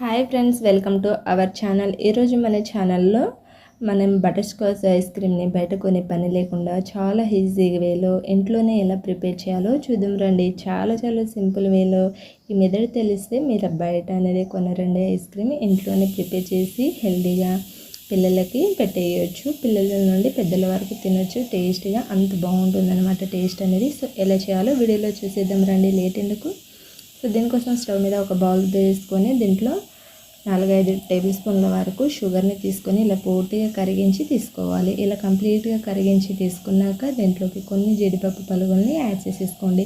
Hi friends welcome to our channel. ఈరోజు మన ఛానల్లో మనం బటర్ స్కాచ్ ఐస్ క్రీమ్ని బయట కొనే పని లేకుండా చాలా ఈజీ వేలో ఇంట్లోనే ఎలా ప్రిపేర్ చేయాలో చూద్దాం రండి. చాలా చాలా సింపుల్ వేలో ఈ మెదడు తెలిస్తే మీరు బయట అనేది కొనరండి ఐస్ క్రీమ్. ఇంట్లోనే ప్రిపేర్ చేసి హెల్తీగా పిల్లలకి పెట్టేయచ్చు. పిల్లల నుండి పెద్దల వరకు తినొచ్చు. టేస్ట్గా అంత బాగుంటుందన్నమాట టేస్ట్ అనేది. సో ఎలా చేయాలో వీడియోలో చూసేద్దాం రండి. లేట్ ఎందుకు? సో దీనికోసం స్టవ్ మీద ఒక బౌల్ తీసుకొని దీంట్లో నాలుగైదు టేబుల్ స్పూన్ల వరకు షుగర్ని తీసుకొని ఇలా పూర్తిగా కరిగించి తీసుకోవాలి. ఇలా కంప్లీట్గా కరిగించి తీసుకున్నాక దీంట్లోకి కొన్ని జీడిపప్పు పలుగుల్ని యాడ్ చేసేసుకోండి.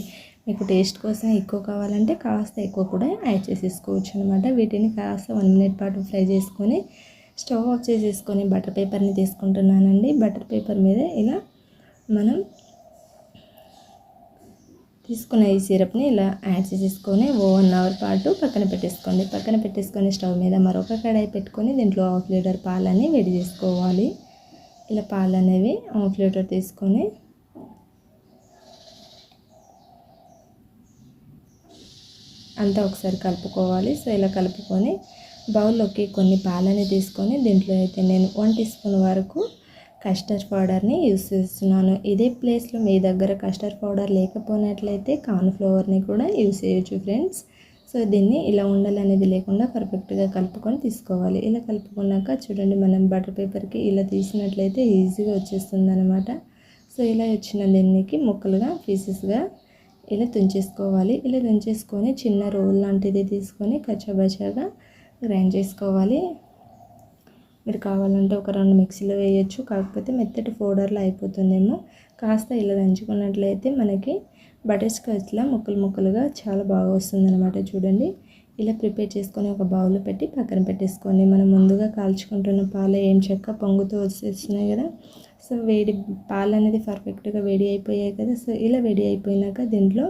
మీకు టేస్ట్ కోసం ఎక్కువ కావాలంటే కాస్త ఎక్కువ కూడా యాడ్ చేసేసుకోవచ్చు అనమాట వీటిని కాస్త వన్ మినిట్ పాటు ఫ్రై చేసుకొని స్టవ్ ఆఫ్ చేసేసుకొని బటర్ పేపర్ని తీసుకుంటున్నానండి. బటర్ పేపర్ మీద ఇలా మనం తీసుకున్న ఈ సిరప్ని ఇలా యాడ్ చేసేసుకొని ఓ వన్ అవర్ పాటు పక్కన పెట్టేసుకోండి. పక్కన పెట్టేసుకొని స్టవ్ మీద మరొక కడాయి పెట్టుకొని దీంట్లో హాఫ్ లీటర్ పాలని వేడి చేసుకోవాలి. ఇలా పాలు అనేవి హాఫ్ లీటర్ తీసుకొని అంతా ఒకసారి కలుపుకోవాలి. సో ఇలా కలుపుకొని బౌల్లోకి కొన్ని పాలని తీసుకొని దీంట్లో అయితే నేను వన్ టీ స్పూన్ వరకు కస్టర్డ్ పౌడర్ని యూస్ చేస్తున్నాను. ఇదే ప్లేస్లో మీ దగ్గర కస్టర్డ్ పౌడర్ లేకపోయినట్లయితే కార్న్ఫ్లవర్ని కూడా యూస్ చేయొచ్చు ఫ్రెండ్స్. సో దీన్ని ఇలా ఉండాలనేది లేకుండా పర్ఫెక్ట్గా కలుపుకొని తీసుకోవాలి. ఇలా కలుపుకున్నాక చూడండి మనం బటర్ పేపర్కి ఇలా తీసినట్లయితే ఈజీగా వచ్చేస్తుంది అనమాట సో ఇలా వచ్చిన దీనికి ముక్కలుగా పీసెస్గా ఇలా తుంచేసుకోవాలి. ఇలా తుంచేసుకొని చిన్న రోల్ లాంటిది తీసుకొని కచ్చబచ్చాగా గ్రైండ్ చేసుకోవాలి. మీరు కావాలంటే ఒక రెండు మిక్సీలో వేయచ్చు. కాకపోతే మెత్తటి పౌడర్లో అయిపోతుందేమో. కాస్త ఇలా దంచుకున్నట్లయితే మనకి బటర్ స్కాచ్లా ముక్కలు ముక్కలుగా చాలా బాగా వస్తుందన్నమాట చూడండి. ఇలా ప్రిపేర్ చేసుకొని ఒక బౌల్లో పెట్టి పక్కన పెట్టేసుకోండి. మనం ముందుగా కాల్చుకుంటున్న పాలు ఏం చెక్క పొంగుతూ వచ్చేస్తున్నాయి కదా. సో వేడి పాలు అనేది పర్ఫెక్ట్గా వేడి అయిపోయాయి కదా. సో ఇలా వేడి అయిపోయినాక దీంట్లో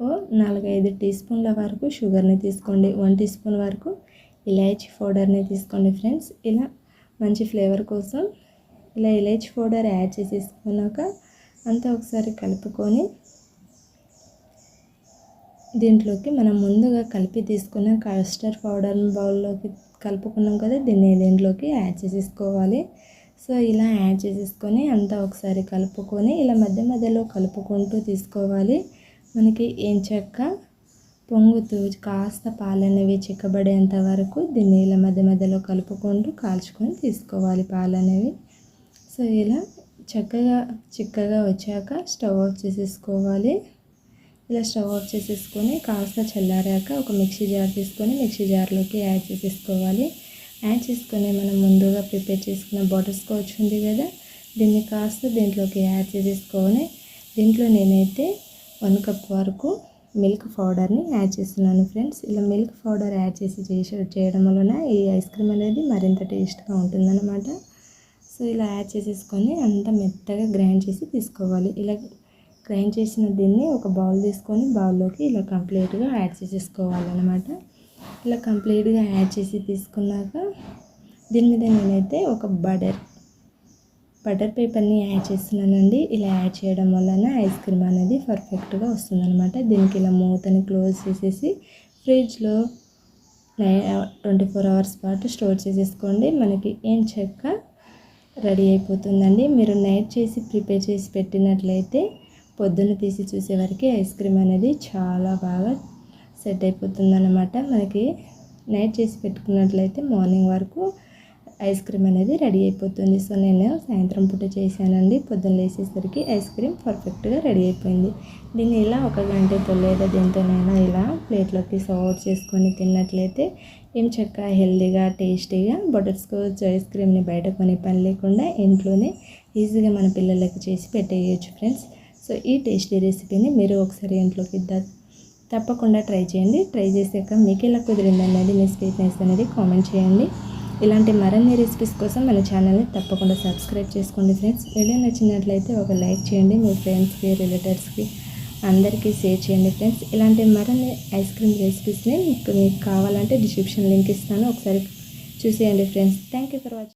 ఓ నాలుగైదు టీ స్పూన్ల వరకు షుగర్ని తీసుకోండి. వన్ టీ స్పూన్ వరకు ఇలాచీ పౌడర్ని తీసుకోండి ఫ్రెండ్స్. ఇలా మంచి ఫ్లేవర్ కోసం ఇలా ఇలైచి పౌడర్ యాడ్ చేసేసుకున్నాక అంతా ఒకసారి కలుపుకొని దీంట్లోకి మనం ముందుగా కలిపి తీసుకున్న కస్టర్డ్ పౌడర్ బౌల్లోకి కలుపుకున్నాం కదా దీన్ని దీంట్లోకి యాడ్ చేసేసుకోవాలి. సో ఇలా యాడ్ చేసేసుకొని అంతా ఒకసారి కలుపుకొని ఇలా మధ్య మధ్యలో కలుపుకుంటూ తీసుకోవాలి. మనకి ఏం చెక్క పొంగుతూ కాస్త పాలనేవి చిక్కబడేంత వరకు దీన్ని ఇలా మధ్య మధ్యలో కలుపుకుంటూ కాల్చుకొని తీసుకోవాలి పాలనేవి. సో ఇలా చక్కగా చిక్కగా వచ్చాక స్టవ్ ఆఫ్ చేసేసుకోవాలి. ఇలా స్టవ్ ఆఫ్ చేసేసుకొని కాస్త చల్లారాక ఒక మిక్సీ జార్ తీసుకొని మిక్సీ జార్లోకి యాడ్ చేసేసుకోవాలి. యాడ్ చేసుకొని మనం ముందుగా ప్రిపేర్ చేసుకున్న బటర్ స్కాచ్ ఉంది కదా దీన్ని కాస్త దీంట్లోకి యాడ్ చేసేసుకొని దీంట్లో నేనైతే వన్ కప్ వరకు మిల్క్ పౌడర్ని యాడ్ చేస్తున్నాను ఫ్రెండ్స్. ఇలా మిల్క్ పౌడర్ యాడ్ చేసి చేసి చేయడం వలన ఈ ఐస్ క్రీమ్ అనేది మరింత టేస్ట్గా ఉంటుందన్నమాట. సో ఇలా యాడ్ చేసేసుకొని అంత మెత్తగా గ్రైండ్ చేసి తీసుకోవాలి. ఇలా గ్రైండ్ చేసిన దీన్ని ఒక బౌల్ తీసుకొని బౌల్లోకి ఇలా కంప్లీట్గా యాడ్ చేసేసుకోవాలన్నమాట. ఇలా కంప్లీట్గా యాడ్ చేసి తీసుకున్నాక దీని మీద నేనైతే ఒక బటర్ బటర్ పేపర్ని యాడ్ చేస్తున్నానండి. ఇలా యాడ్ చేయడం వలన ఐస్ క్రీమ్ అనేది పర్ఫెక్ట్గా వస్తుందన్నమాట. దీనికి ఇలా మూతని క్లోజ్ చేసేసి ఫ్రిడ్జ్లో ట్వంటీ ఫోర్ అవర్స్ పాటు స్టోర్ చేసేసుకోండి. మనకి ఏం చెక్క రెడీ అయిపోతుందండి. మీరు నైట్ చేసి ప్రిపేర్ చేసి పెట్టినట్లయితే పొద్దున్న తీసి చూసేవరకు ఐస్ క్రీమ్ అనేది చాలా బాగా సెట్ అయిపోతుందన్నమాట. మనకి నైట్ చేసి పెట్టుకున్నట్లయితే మార్నింగ్ వరకు ఐస్ క్రీమ్ అనేది రెడీ అయిపోతుంది. సో నేను సాయంత్రం పూట చేశానండి. పొద్దున్న లేసేసరికి ఐస్ క్రీమ్ పర్ఫెక్ట్గా రెడీ అయిపోయింది. దీన్ని ఇలా ఒక గంట లేదా దీంతోనైనా ఇలా ప్లేట్లోకి సర్వ్ చేసుకొని తిన్నట్లయితే ఏం చక్కగా హెల్దీగా టేస్టీగా బటర్ స్కోచ్ ఐస్ క్రీమ్ని బయట కొనే పని లేకుండా ఇంట్లోనే ఈజీగా మన పిల్లలకి చేసి పెట్టేయచ్చు ఫ్రెండ్స్. సో ఈ టేస్టీ రెసిపీని మీరు ఒకసారి ఇంట్లోకి తప్పకుండా ట్రై చేయండి. ట్రై చేసాక మీకు ఎలా కుదిరింది అనేది మీ స్వీట్నెస్ అనేది కామెంట్ చేయండి. ఇలాంటి మరిన్ని రెసిపీస్ కోసం మన ఛానల్ని తప్పకుండా సబ్స్క్రైబ్ చేసుకోండి ఫ్రెండ్స్ వీడియో నచ్చినట్లయితే ఒక లైక్ చేయండి. మీ ఫ్రెండ్స్కి రిలేటివ్స్కి అందరికీ షేర్ చేయండి ఫ్రెండ్స్ ఇలాంటి మరిన్ని ఐస్ క్రీమ్ రెసిపీస్ని మీకు మీకు కావాలంటే డిస్క్రిప్షన్ లింక్ ఇస్తాను. ఒకసారి చూసేయండి friends thank you for watching